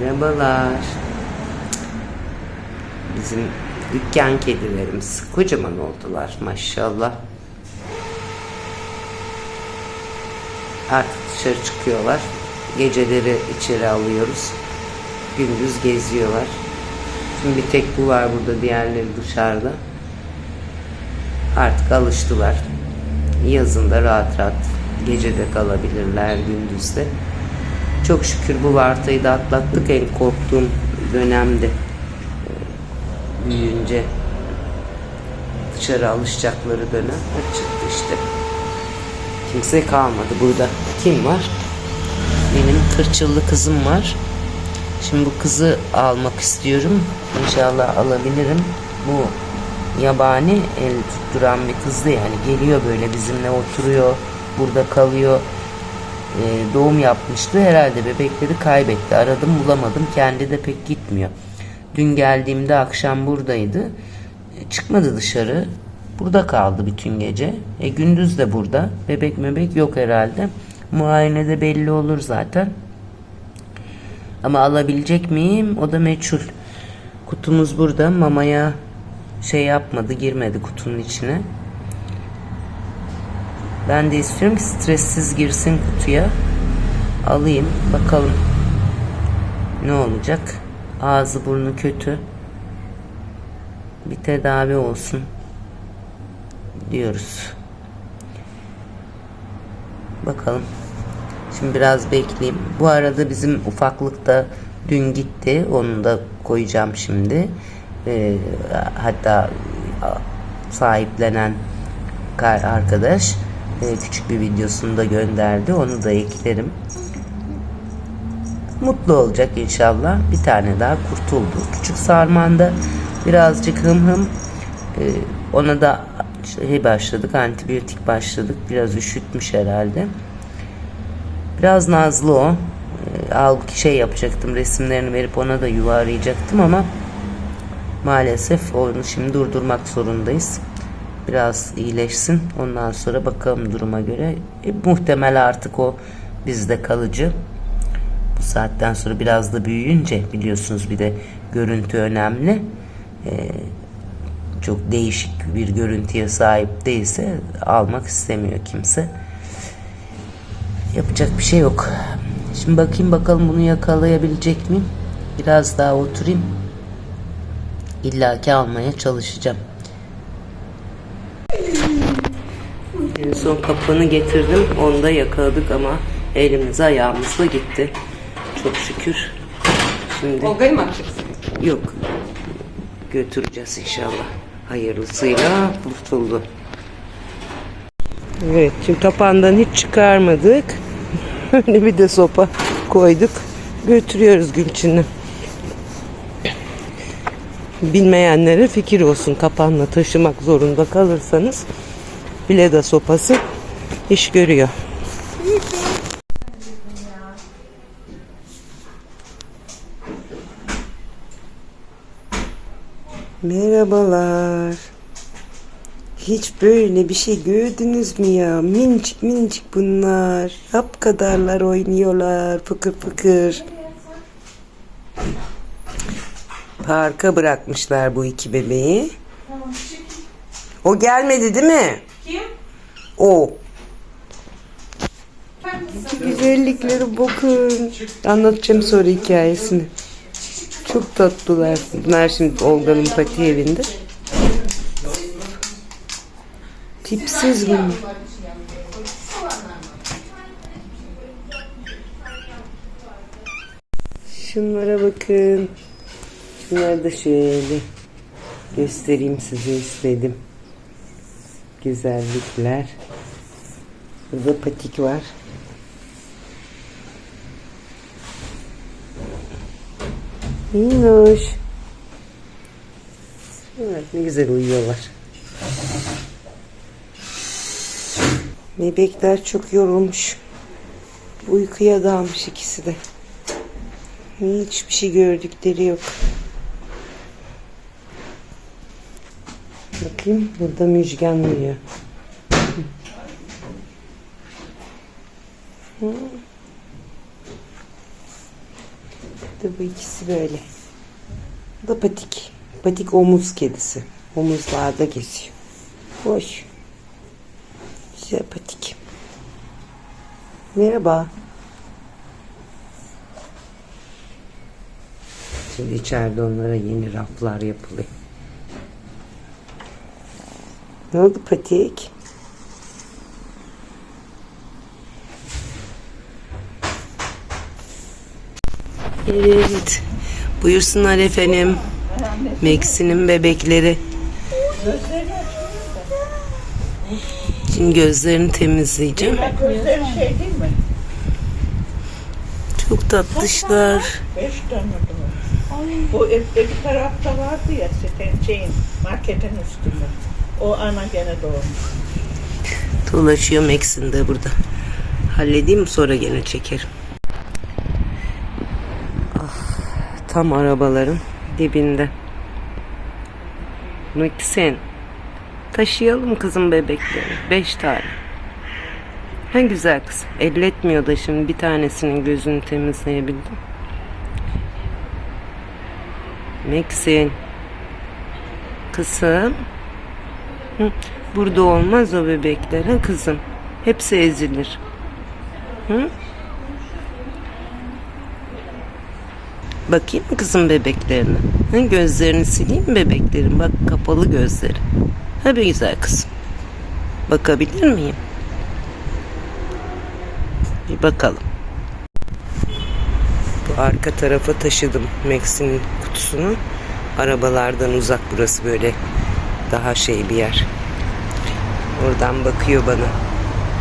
Merhabalar. Bizim dükkan kedilerimiz kocaman oldular maşallah. Artık dışarı çıkıyorlar. Geceleri içeri alıyoruz. Gündüz geziyorlar. Şimdi bir tek bu var burada, diğerleri dışarıda. Artık alıştılar. Yazında rahat rahat gecede kalabilirler, gündüzde. Çok şükür bu vartayı da atlattık en korktuğum dönemde. Ee, Büyüyünce dışarı alışacakları dönem çıktı işte. Kimse kalmadı burada. Kim var? Benim kırçıllı kızım var. Şimdi bu kızı almak istiyorum. İnşallah alabilirim. Bu yabani el tutturan bir kızdı yani. Geliyor böyle bizimle oturuyor. Burada kalıyor. Ee, doğum yapmıştı. Herhalde bebekleri kaybetti. Aradım bulamadım. Kendi de pek gitmiyor. Dün geldiğimde akşam buradaydı. E, Çıkmadı dışarı. Burada kaldı bütün gece. E, gündüz de burada. Bebek mebek yok herhalde. Muayenede belli olur zaten. Ama alabilecek miyim? O da meçhul. Kutumuz burada. Mamaya şey yapmadı, girmedi kutunun içine. Ben de istiyorum ki stressiz girsin kutuya. Alayım. Bakalım ne olacak. Ağzı burnu kötü. Bir tedavi olsun diyoruz. Bakalım. Şimdi biraz bekleyeyim. Bu arada bizim ufaklık da dün gitti. Onu da koyacağım şimdi. Ee, hatta sahiplenen arkadaş küçük bir videosunu da gönderdi. Onu da eklerim. Mutlu olacak inşallah. Bir tane daha kurtuldu. Küçük sarmanda birazcık hım hım e, ona da şey başladık antibiyotik başladık. Biraz üşütmüş herhalde. Biraz nazlı o. E, al şey yapacaktım resimlerini verip ona da yuva arayacaktım ama maalesef onu şimdi durdurmak zorundayız. Biraz iyileşsin. Ondan sonra bakalım duruma göre. E, muhtemel artık o bizde kalıcı. Bu saatten sonra biraz da büyüyünce biliyorsunuz bir de görüntü önemli. E, çok değişik bir görüntüye sahip değilse almak istemiyor kimse. Yapacak bir şey yok. Şimdi bakayım bakalım bunu yakalayabilecek miyim? Biraz daha oturayım. İlla ki almaya çalışacağım. En son kapını getirdim. Onu da yakaladık ama elimiz ayağımızla gitti. Çok şükür. Şimdi Olga'yı mı atacaksın? yok. Götüreceğiz inşallah. Hayırlısıyla kurtuldu. Evet şimdi tapandan hiç çıkarmadık. Öyle bir de sopa koyduk. Götürüyoruz Gülçin'i. Bilmeyenlere fikir olsun kapanla taşımak zorunda kalırsanız bileda sopası iş görüyor. Merhabalar. Hiç böyle bir şey gördünüz mü ya? Minicik minicik bunlar. Hap kadarlar oynuyorlar. Fıkır fıkır. Parka bırakmışlar bu iki bebeği. O gelmedi değil mi? Kim? O. Güzellikleri bakın. Anlatacağım sonra hikayesini. Çok tatlılar. Bunlar şimdi Olga'nın pati evinde. Tipsiz bunlar. Şunlara bakın. Şunları da şöyle göstereyim size istedim. Güzellikler. Burada patik var. Minnoş. Evet, ne güzel uyuyorlar. Bebekler çok yorulmuş. Uykuya dalmış ikisi de. Hiçbir şey gördükleri yok. Bakayım burada müjgan uyuyor. De bu ikisi böyle. Bu da patik. Patik omuz kedisi. Omuzlarda geziyor. Hoş. Güzel patik. Merhaba. Şimdi içeride onlara yeni raflar yapılıyor. Ne oldu patik? Evet. Buyursunlar efendim. Max'inin bebekleri. Şimdi gözlerini temizleyeceğim. Gözleri şey değil mi? Çok tatlışlar. Beş tane. Bu öteki tarafta vardı ya şeyin, marketin üstünde. O ana gene doğmuş. Dolaşıyor Max'in de burada. Halledeyim mi sonra gene çekerim. Ah, tam arabaların dibinde. Max'in. Taşıyalım kızım bebekleri. Beş tane. Ha güzel kız. Elletmiyor da şimdi bir tanesinin gözünü temizleyebildim. Max'in. Kızım. Hı, Burada olmaz o bebekler ha kızım. Hepsi ezilir. Hı? Bakayım kızım bebeklerine? Ha, gözlerini sileyim mi bebeklerin? Bak kapalı gözleri. Ha bir güzel kızım. Bakabilir miyim? Bir bakalım. Bu arka tarafa taşıdım Max'in kutusunu. Arabalardan uzak burası böyle daha şey bir yer. Oradan bakıyor bana.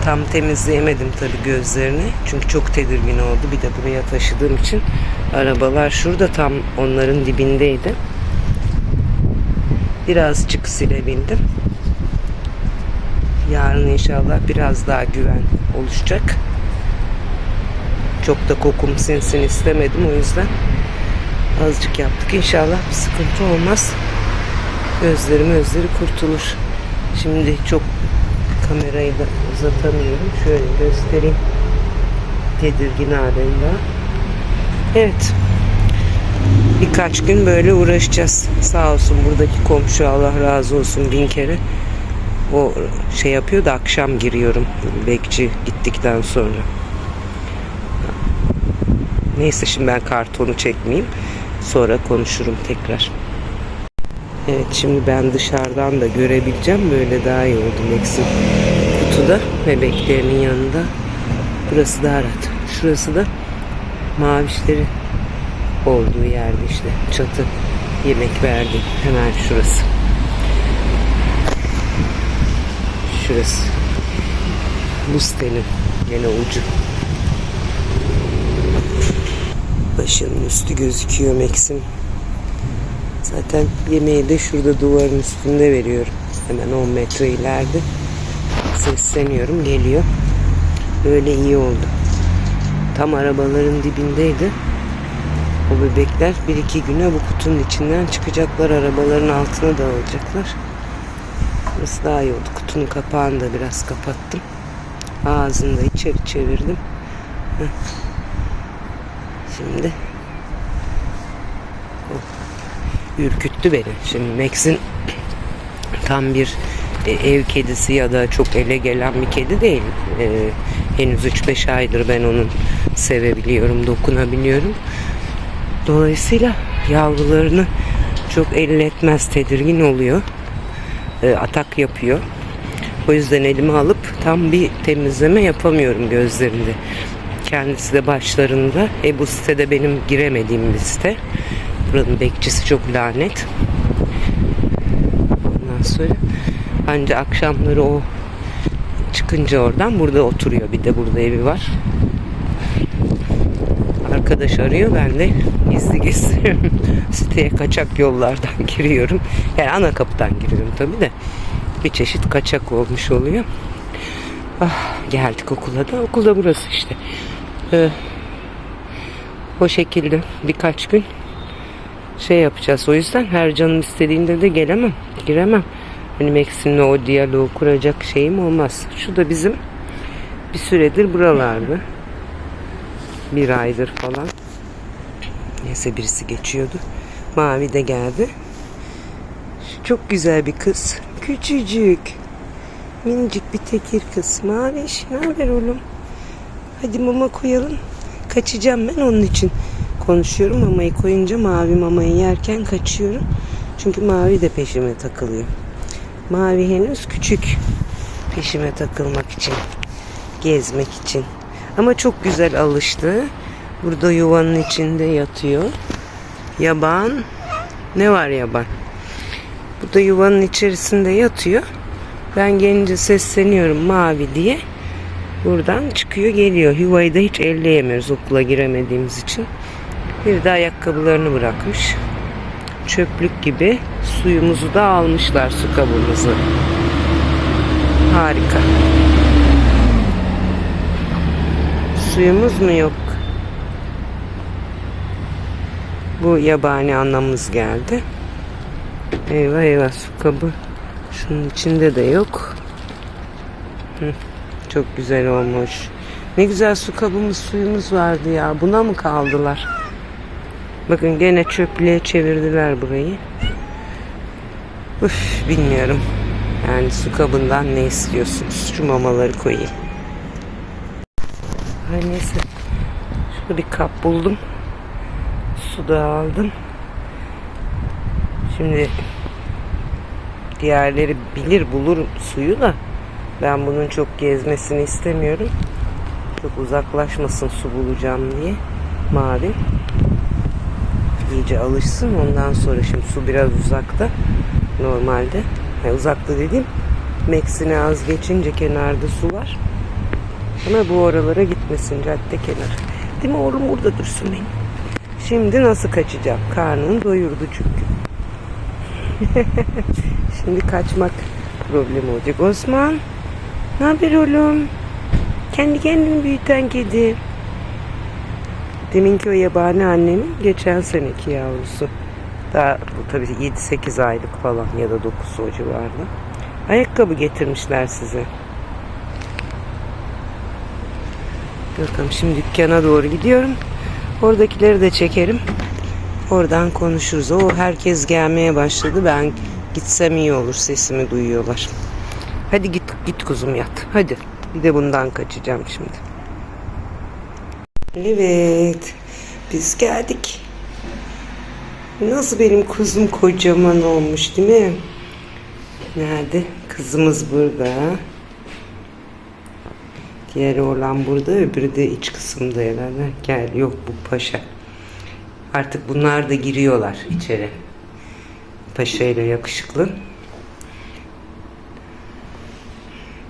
Tam temizleyemedim tabii gözlerini. Çünkü çok tedirgin oldu. Bir de buraya taşıdığım için arabalar şurada tam onların dibindeydi. Birazcık silebildim. Yarın inşallah biraz daha güven oluşacak. Çok da kokum sinsin istemedim o yüzden azıcık yaptık. İnşallah bir sıkıntı olmaz. Gözleri gözleri kurtulur. Şimdi çok kamerayı da uzatamıyorum. Şöyle göstereyim. Tedirgin halinde. Evet. Birkaç gün böyle uğraşacağız. Sağ olsun buradaki komşu Allah razı olsun bin kere. O şey yapıyor da akşam giriyorum bekçi gittikten sonra. Neyse şimdi ben kartonu çekmeyeyim. Sonra konuşurum tekrar. Evet şimdi ben dışarıdan da görebileceğim. Böyle daha iyi oldu Max'in kutuda. Bebeklerinin yanında. Burası daha rahat. Şurası da mavişleri olduğu yerde işte. Çatı yemek verdi. Hemen şurası. Şurası. Bu sitenin gene ucu. Başının üstü gözüküyor Max'in. Zaten yemeği de şurada duvarın üstünde veriyorum. Hemen 10 metre ileride. Sesleniyorum geliyor. Böyle iyi oldu. Tam arabaların dibindeydi. O bebekler bir iki güne bu kutunun içinden çıkacaklar. Arabaların altına da alacaklar. Burası daha iyi oldu. Kutunun kapağını da biraz kapattım. Ağzını da içeri çevirdim. Şimdi ürküttü beni. Şimdi Max'in tam bir e, ev kedisi ya da çok ele gelen bir kedi değil. E, henüz 3-5 aydır ben onu sevebiliyorum, dokunabiliyorum. Dolayısıyla yavrularını çok elletmez, tedirgin oluyor. E, atak yapıyor. O yüzden elime alıp tam bir temizleme yapamıyorum gözlerinde. Kendisi de başlarında. E bu sitede benim giremediğim bir site. Buranın bekçisi çok lanet. Ondan sonra anca akşamları o çıkınca oradan burada oturuyor. Bir de burada evi var. Arkadaş arıyor. Ben de gizli gizli siteye kaçak yollardan giriyorum. Yani ana kapıdan giriyorum tabii de. Bir çeşit kaçak olmuş oluyor. Ah, geldik okula da. Okulda burası işte. Ee, o şekilde birkaç gün şey yapacağız. O yüzden her canım istediğinde de gelemem. Giremem. Hani Maxim'le o diyaloğu kuracak şeyim olmaz. Şu da bizim bir süredir buralarda. Bir aydır falan. Neyse birisi geçiyordu. Mavi de geldi. Çok güzel bir kız. Küçücük. Minicik bir tekir kız. Maviş ne haber oğlum? Hadi mama koyalım. Kaçacağım ben onun için. Konuşuyorum mamayı koyunca mavi mamayı yerken kaçıyorum. Çünkü mavi de peşime takılıyor. Mavi henüz küçük. Peşime takılmak için. Gezmek için. Ama çok güzel alıştı. Burada yuvanın içinde yatıyor. Yaban. Ne var yaban? Burada yuvanın içerisinde yatıyor. Ben gelince sesleniyorum mavi diye. Buradan çıkıyor geliyor. Yuvayı da hiç elleyemiyoruz okula giremediğimiz için. Bir de ayakkabılarını bırakmış. Çöplük gibi suyumuzu da almışlar su kabımızı. Harika. Suyumuz mu yok? Bu yabani anamız geldi. Eyvah eyvah su kabı. Şunun içinde de yok. Hı, çok güzel olmuş. Ne güzel su kabımız suyumuz vardı ya. Buna mı kaldılar? Bakın gene çöplüğe çevirdiler burayı. Üf, bilmiyorum. Yani su kabından ne istiyorsunuz? Şu mamaları koyayım. Ay neyse. Şurada bir kap buldum. Su da aldım. Şimdi diğerleri bilir bulur suyu da ben bunun çok gezmesini istemiyorum. Çok uzaklaşmasın su bulacağım diye. Mavi. İyice alışsın. Ondan sonra şimdi su biraz uzakta. Normalde. Yani uzakta dediğim Meksine az geçince kenarda su var. Ama bu oralara gitmesin cadde kenarı. Değil mi oğlum burada dursun benim. Şimdi nasıl kaçacağım? Karnını doyurdu çünkü. Şimdi kaçmak problem olacak. Osman ne haber oğlum? Kendi kendini büyüten kedi. Deminki o yabani annemin geçen seneki yavrusu. Daha bu tabii 7-8 aylık falan ya da 9 o civarında. Ayakkabı getirmişler size. Bakalım şimdi dükkana doğru gidiyorum. Oradakileri de çekerim. Oradan konuşuruz. O herkes gelmeye başladı. Ben gitsem iyi olur. Sesimi duyuyorlar. Hadi git git kuzum yat. Hadi. Bir de bundan kaçacağım şimdi. Evet. Biz geldik. Nasıl benim kuzum kocaman olmuş değil mi? Nerede? Kızımız burada. Diğeri olan burada, öbürü de iç kısımda herhalde. Gel, yok bu paşa. Artık bunlar da giriyorlar içeri. Paşa ile yakışıklı.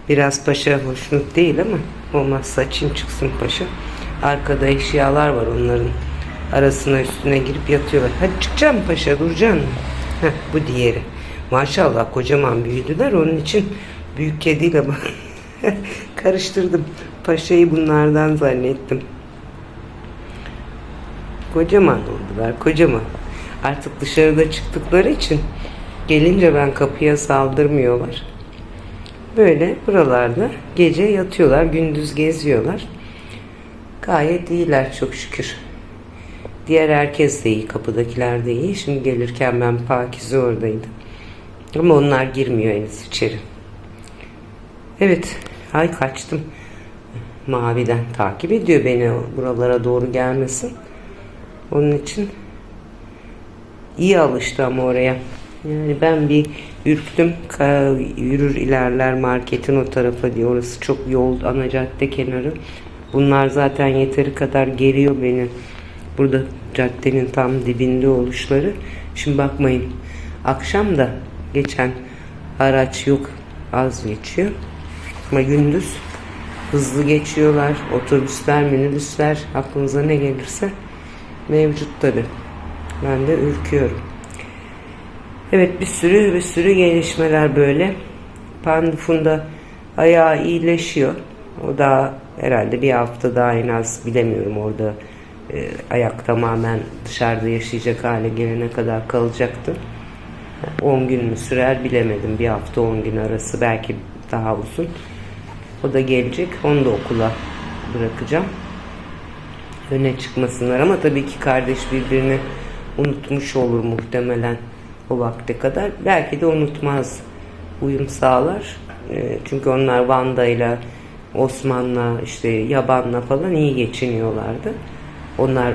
Biraz paşa hoşnut değil ama olmaz saçın çıksın paşa. Arkada eşyalar var onların. Arasına üstüne girip yatıyorlar. Hadi çıkacağım paşa duracaksın? Heh, bu diğeri. Maşallah kocaman büyüdüler. Onun için büyük kediyle karıştırdım. Paşayı bunlardan zannettim. Kocaman oldular, kocaman. Artık dışarıda çıktıkları için gelince ben kapıya saldırmıyorlar. Böyle buralarda gece yatıyorlar, gündüz geziyorlar. Gayet iyiler çok şükür. Diğer herkes de iyi, kapıdakiler de iyi. Şimdi gelirken ben Pakize oradaydı. Ama onlar girmiyor henüz içeri. Evet, ay kaçtım. Maviden takip ediyor beni buralara doğru gelmesin. Onun için iyi alıştı ama oraya. Yani ben bir ürktüm. Yürür ilerler marketin o tarafa diye. Orası çok yol, ana cadde kenarı. Bunlar zaten yeteri kadar geriyor beni. Burada caddenin tam dibinde oluşları. Şimdi bakmayın. Akşam da geçen araç yok. Az geçiyor. Ama gündüz hızlı geçiyorlar. Otobüsler, minibüsler aklınıza ne gelirse mevcut tabi. Ben de ürküyorum. Evet bir sürü bir sürü gelişmeler böyle. Pandufunda ayağı iyileşiyor. O da herhalde bir hafta daha en az bilemiyorum orada e, ayak tamamen dışarıda yaşayacak hale gelene kadar kalacaktı. 10 gün mü sürer bilemedim. Bir hafta 10 gün arası belki daha uzun. O da gelecek. Onu da okula bırakacağım. öne çıkmasınlar ama tabii ki kardeş birbirini unutmuş olur muhtemelen o vakte kadar. Belki de unutmaz uyum sağlar. E, çünkü onlar Vanda'yla Osman'la işte Yaban'la falan iyi geçiniyorlardı. Onlar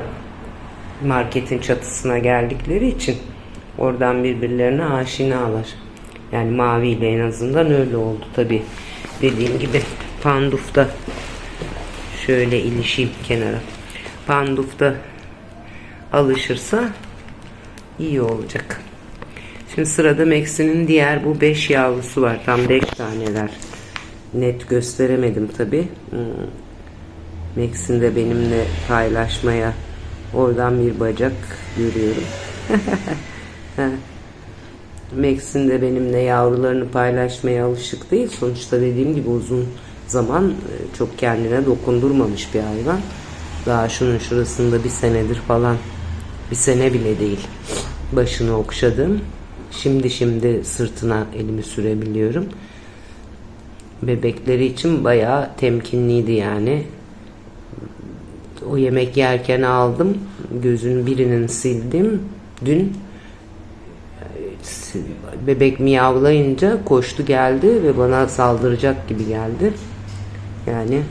marketin çatısına geldikleri için oradan birbirlerine aşinalar. Yani Mavi ile en azından öyle oldu tabi. Dediğim gibi Panduf'ta şöyle ilişeyim kenara. Panduf'ta alışırsa iyi olacak. Şimdi sırada Max'inin diğer bu 5 yavrusu var. Tam 5 taneler. Net gösteremedim tabi. Max'in de benimle paylaşmaya oradan bir bacak görüyorum. Max'in de benimle yavrularını paylaşmaya alışık değil. Sonuçta dediğim gibi uzun zaman e, çok kendine dokundurmamış bir hayvan. Daha şunun şurasında bir senedir falan bir sene bile değil başını okşadım. Şimdi şimdi sırtına elimi sürebiliyorum. Bebekleri için bayağı temkinliydi yani. O yemek yerken aldım. Gözün birinin sildim. Dün bebek miyavlayınca koştu geldi ve bana saldıracak gibi geldi. Yani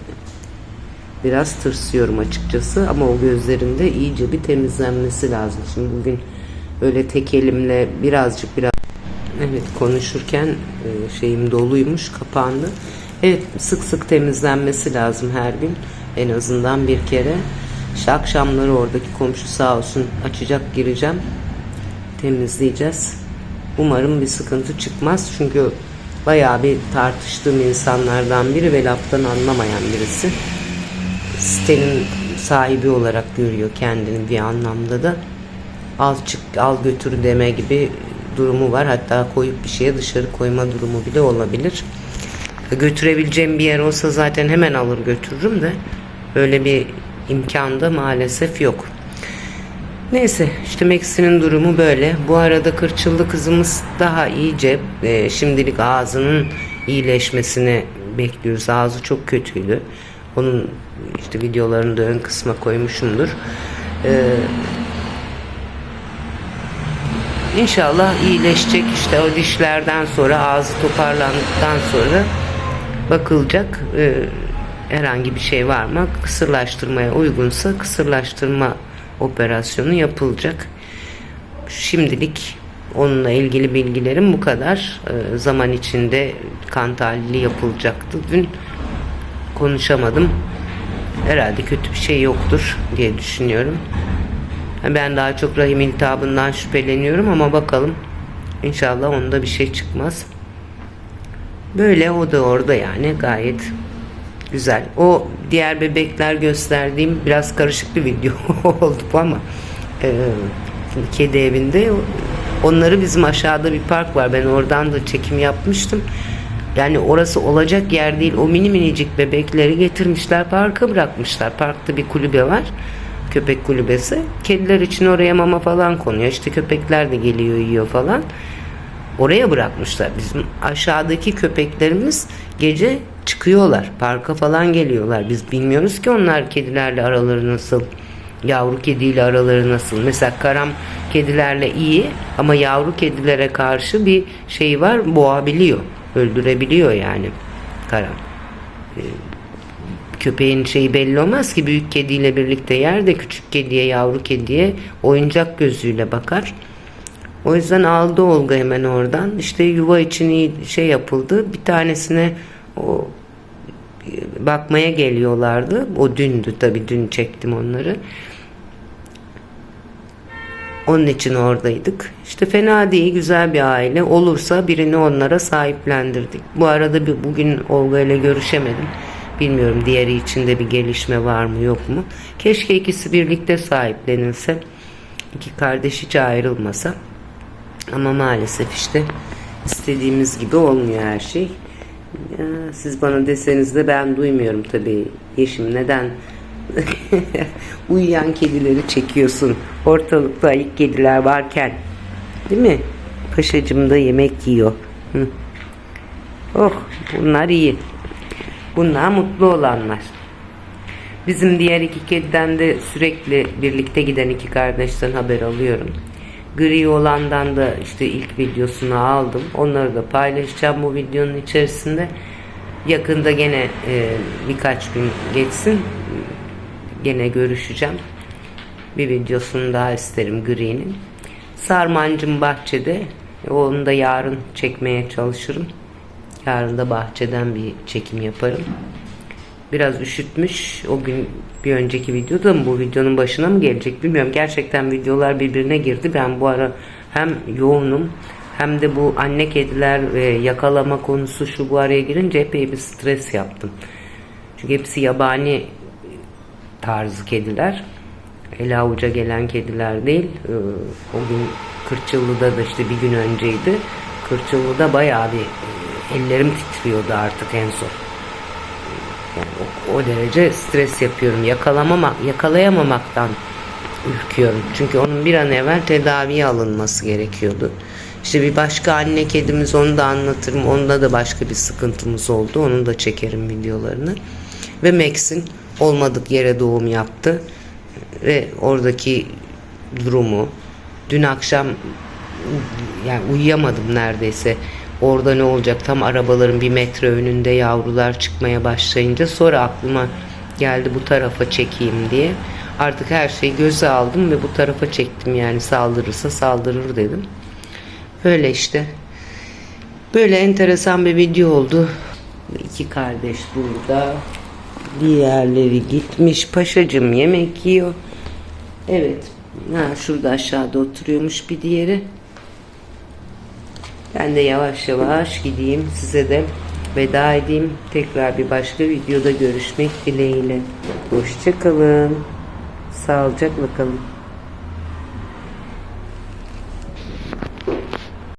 biraz tırsıyorum açıkçası ama o gözlerinde iyice bir temizlenmesi lazım. Şimdi bugün öyle tek elimle birazcık biraz evet konuşurken e, şeyim doluymuş kapandı. Evet sık sık temizlenmesi lazım her gün en azından bir kere. İşte akşamları oradaki komşu sağ olsun açacak gireceğim temizleyeceğiz. Umarım bir sıkıntı çıkmaz. Çünkü bayağı bir tartıştığım insanlardan biri ve laftan anlamayan birisi. Sitenin sahibi olarak görüyor kendini bir anlamda da. Al çık al götür deme gibi durumu var. Hatta koyup bir şeye dışarı koyma durumu bile olabilir. Götürebileceğim bir yer olsa zaten hemen alır götürürüm de öyle bir imkan da maalesef yok. Neyse işte Max'inin durumu böyle. Bu arada kırçıllı kızımız daha iyice e, şimdilik ağzının iyileşmesini bekliyoruz. Ağzı çok kötüydü. Onun işte videolarını da ön kısma koymuşumdur. Ee, İnşallah iyileşecek işte o dişlerden sonra ağzı toparlandıktan sonra bakılacak e, herhangi bir şey var mı kısırlaştırmaya uygunsa kısırlaştırma operasyonu yapılacak. Şimdilik onunla ilgili bilgilerim bu kadar. E, zaman içinde kan tahlili yapılacaktı. Dün konuşamadım. Herhalde kötü bir şey yoktur diye düşünüyorum. Ben daha çok rahim iltihabından şüpheleniyorum ama bakalım. İnşallah onda bir şey çıkmaz. Böyle o da orada yani gayet güzel. O diğer bebekler gösterdiğim biraz karışık bir video oldu ama e, kedi evinde onları bizim aşağıda bir park var. Ben oradan da çekim yapmıştım. Yani orası olacak yer değil. O mini minicik bebekleri getirmişler parka bırakmışlar. Parkta bir kulübe var köpek kulübesi. Kediler için oraya mama falan konuyor. İşte köpekler de geliyor yiyor falan. Oraya bırakmışlar. Bizim aşağıdaki köpeklerimiz gece çıkıyorlar. Parka falan geliyorlar. Biz bilmiyoruz ki onlar kedilerle araları nasıl. Yavru kediyle araları nasıl. Mesela karam kedilerle iyi ama yavru kedilere karşı bir şey var. Boğabiliyor. Öldürebiliyor yani karam. Köpeğin şeyi belli olmaz ki büyük kediyle birlikte yer de küçük kediye yavru kediye oyuncak gözüyle bakar. O yüzden aldı Olga hemen oradan. İşte yuva için iyi şey yapıldı. Bir tanesine o bakmaya geliyorlardı. O dündü tabii dün çektim onları. Onun için oradaydık. İşte fena değil, güzel bir aile. Olursa birini onlara sahiplendirdik. Bu arada bir, bugün Olga ile görüşemedim. Bilmiyorum diğeri içinde bir gelişme var mı yok mu. Keşke ikisi birlikte sahiplenilse. İki kardeş hiç ayrılmasa. Ama maalesef işte istediğimiz gibi olmuyor her şey. Siz bana deseniz de ben duymuyorum tabii. Yeşim neden uyuyan kedileri çekiyorsun? Ortalıkta ayık kediler varken. Değil mi? Paşacım da yemek yiyor. Hı. Oh bunlar iyi. Bunlar mutlu olanlar. Bizim diğer iki kediden de sürekli birlikte giden iki kardeşten haber alıyorum. Gri olandan da işte ilk videosunu aldım. Onları da paylaşacağım bu videonun içerisinde. Yakında gene e, birkaç gün geçsin. Gene görüşeceğim. Bir videosunu daha isterim Gri'nin. Sarmancım bahçede. Onu da yarın çekmeye çalışırım. Yarın bahçeden bir çekim yaparım. Biraz üşütmüş. O gün bir önceki videoda mı bu videonun başına mı gelecek bilmiyorum. Gerçekten videolar birbirine girdi. Ben bu ara hem yoğunum hem de bu anne kediler ve yakalama konusu şu bu araya girince epey bir stres yaptım. Çünkü hepsi yabani tarzı kediler. El avuca gelen kediler değil. Ee, O gün Kırçıllı'da da işte bir gün önceydi. Kırçıllı'da bayağı bir e, ellerim titriyordu artık en son. Yani o, o derece stres yapıyorum. Yakalamama, yakalayamamaktan ürküyorum. Çünkü onun bir an evvel tedaviye alınması gerekiyordu. İşte bir başka anne kedimiz onu da anlatırım. Onda da başka bir sıkıntımız oldu. Onun da çekerim videolarını. Ve Max'in olmadık yere doğum yaptı. Ve oradaki durumu dün akşam yani uyuyamadım neredeyse. Orada ne olacak tam arabaların bir metre önünde yavrular çıkmaya başlayınca sonra aklıma geldi bu tarafa çekeyim diye. Artık her şeyi göze aldım ve bu tarafa çektim yani saldırırsa saldırır dedim. Öyle işte. Böyle enteresan bir video oldu. İki kardeş burada. Diğerleri gitmiş. Paşacım yemek yiyor. Evet. Ha, şurada aşağıda oturuyormuş bir diğeri. Ben de yavaş yavaş gideyim. Size de veda edeyim. Tekrar bir başka videoda görüşmek dileğiyle. Hoşçakalın. Sağlıcakla kalın.